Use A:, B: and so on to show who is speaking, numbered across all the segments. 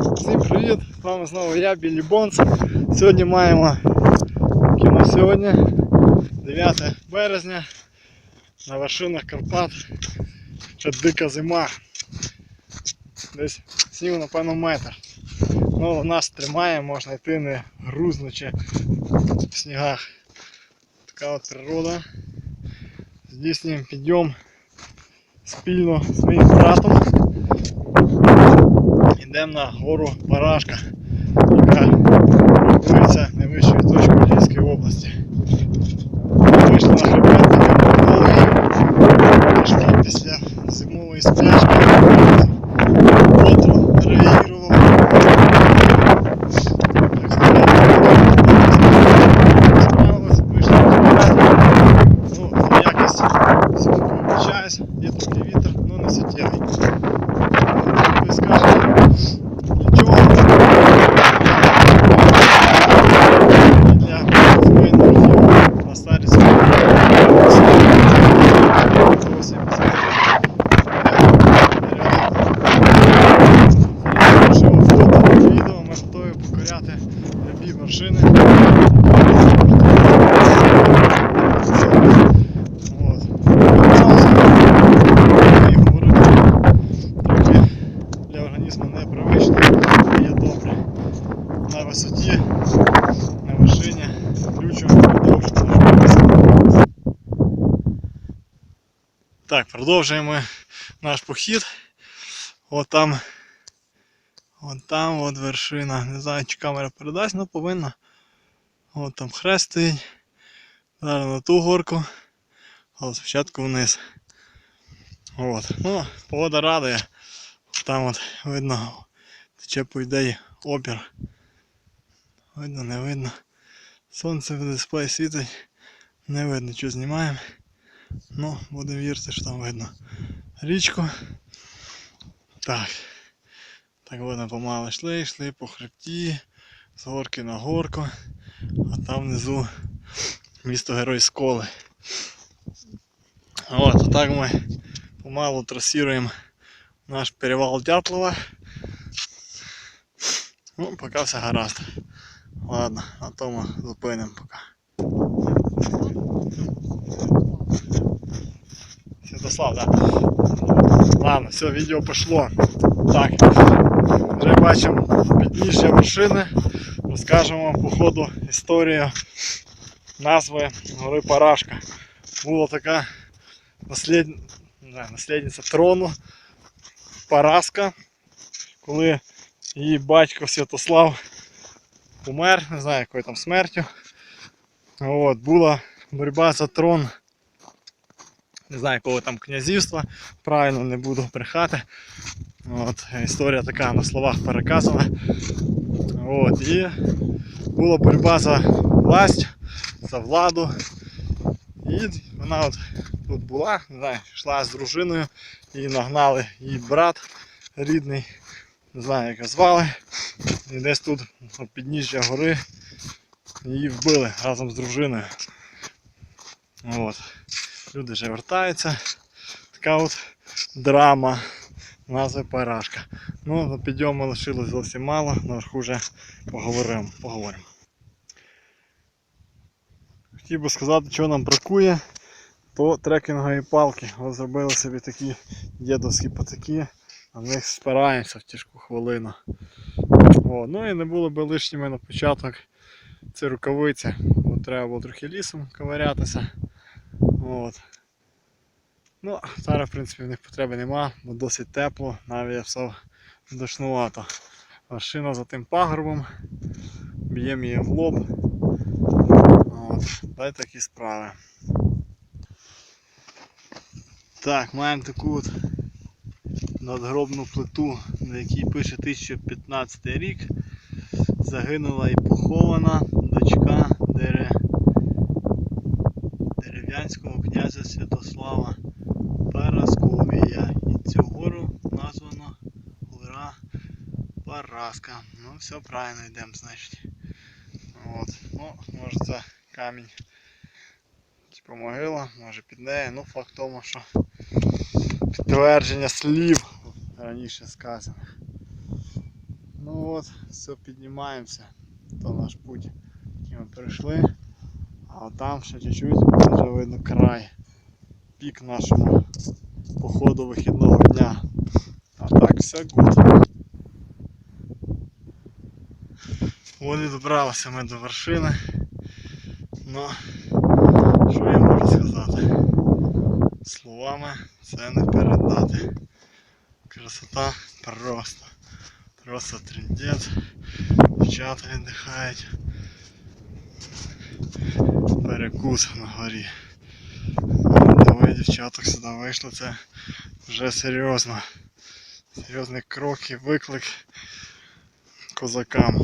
A: Всім привіт! З вами знову я, Біллі Бонс. Сьогодні маємо кіно сьогодні, 9 березня, на вершинах Карпат. Ще дика зима. Десь снігу, напевно, метр. Ну, нас тримає, можна йти не грузнучи в снігах. Така от природа. Здійснюємо підйом спільно з моїм братом. Йдемо на гору Парашка, яка рахується найвищою точкою Львівської області. Вийшли на хребет. Пішли після зимової сплячки. Котро реагував. Так сказати, справилися, вийшли на хребет. Ну, за якість сьогодні вибачаюсь, є трохи вітер, але не суттєвий. Ви скажете, нічого. Для воїнів на старість. Відео ми готові покоряти любі вершини. От. І говорити трохи для організму непривично, але є добре. На висоті, на вершині, ключу продовжуємо. Так, продовжуємо наш похід. От там, от там от вершина. Не знаю, чи камера передасть, але повинна. От там хрест стоїть. Зараз на ту горку. Але спочатку вниз. От. Ну, погода радує. Там от видно, тече по ідеї опір. Видно, не видно. Сонце в дисплей світить. Не видно, що знімаємо. Ну, будемо вірити, що там видно річку. Так. Так воно помало йшли, йшли по хребті, з горки на горку, а там внизу місто Герой Сколи. От, так ми помалу трасируємо наш перевал Дятлова. Ну, поки все гаразд. Ладно, на тому зупинимо поки. Святослав, да? Ладно, все, відео пішло. Так, вже бачимо підніжжя вершини. Розкажемо по ходу історію назви гори Парашка. Була така наслід... не, наслідниця трону Параска, коли її батько Святослав помер, не знаю якою там смертю. От, була боротьба за трон. Не знаю якого там князівства, правильно не буду брехати. От, історія така на словах переказана. От, і була боротьба за власть, за владу. І вона от тут була, не знаю, йшла з дружиною, її нагнали її брат рідний, не знаю як звали. І десь тут у підніжжя гори її вбили разом з дружиною. От. Люди вже вертаються. Така от драма назви Парашка. Ну, на підйому лишилось зовсім мало, наверху вже поговоримо. поговоримо. Хотів би сказати, що нам бракує, то трекінгові палки. Ось зробили собі такі дідовські патики, на них спираємося в тяжку хвилину. О, ну і не було би лишніми на початок ці рукавиці. От треба було трохи лісом ковирятися. От. Ну, зараз, в принципі, в них потреби нема, бо досить тепло, навіть я все душнувато. Машина за тим пагорбом, б'ємо її в лоб. От. Дай такі справи. Так, маємо таку от надгробну плиту, на якій пише 1015 рік. Загинула і похована дочка Дере... князя Святослава Парасковія. І цю гору названо гора Параска. Ну все правильно йдемо, значить. От. Ну, може це камінь. Типу могила, може під нею. Ну факт тому, що підтвердження слів раніше сказаних. Ну от, все, піднімаємося. То наш путь. І ми прийшли. А там ще чуть-чуть вже видно край. Пік нашого походу вихідного дня. А так все гуд. І добралися ми до вершини. Ну, що я можу сказати? Словами це не передати. Красота просто. Просто трендець. Дівчата віддихають. Перекус на горі. Двоє дівчаток сюди вийшло, це вже серйозно. Серйозний крок і виклик козакам.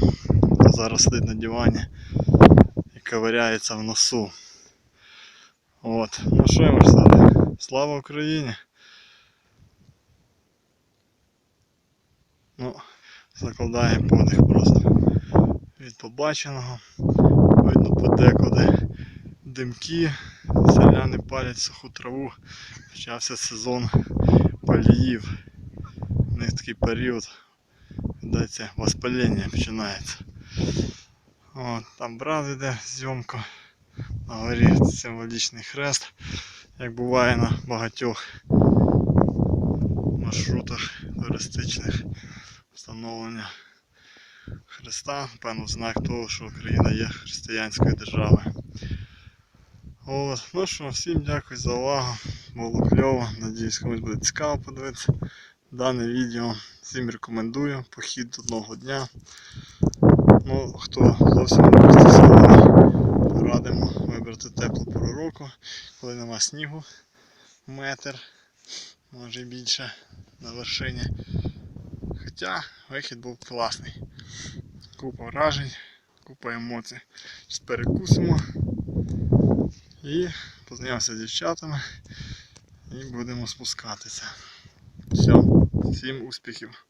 A: Хто зараз сидить на дивані і ковиряється в носу. От. Ну що я можу сказати? Слава Україні! Ну, закладаємо подих просто від побаченого. Подекуди димки, селяни палять суху траву. Почався сезон паліїв. У них такий період, здається, воспалення починається. От, там брат йде зйомку. На горі символічний хрест, як буває на багатьох маршрутах туристичних встановлення Христа, певно, знак того, що Україна є християнською державою. От. Ну що, всім дякую за увагу. Було кльово. Надіюсь, комусь буде цікаво подивитися дане відео. Всім рекомендую похід одного дня. Ну, хто зовсім не пристосований, радимо вибрати теплу пору року, коли нема снігу, метр, може і більше на вершині. Хоча вихід був класний. Купа вражень, купа емоцій. Зараз перекусимо і познайомимося з дівчатами і будемо спускатися. Все, всім успіхів!